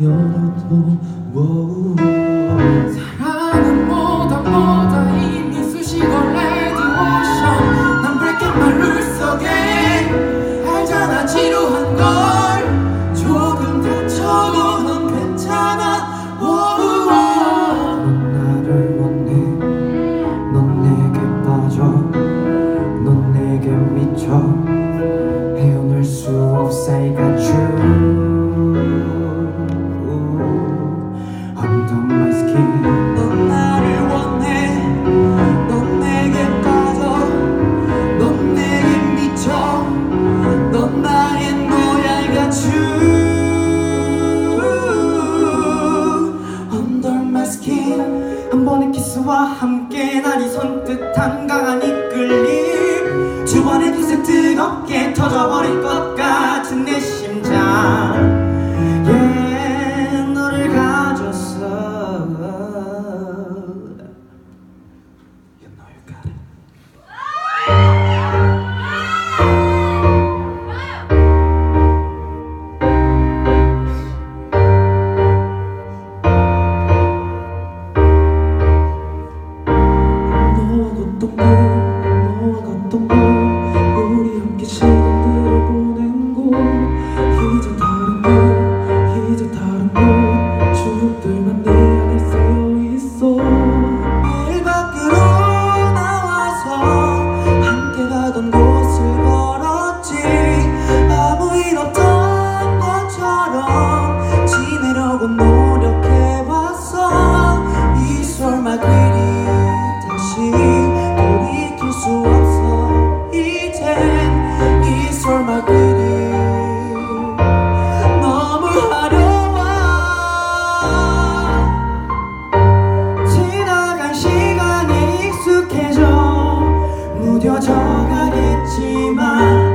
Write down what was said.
有多痛 키스와 함께 날이 선뜻한 강한 이끌림. 주변에 두세 뜨겁게 터져버릴 것 같은 내 심장. 가겠지만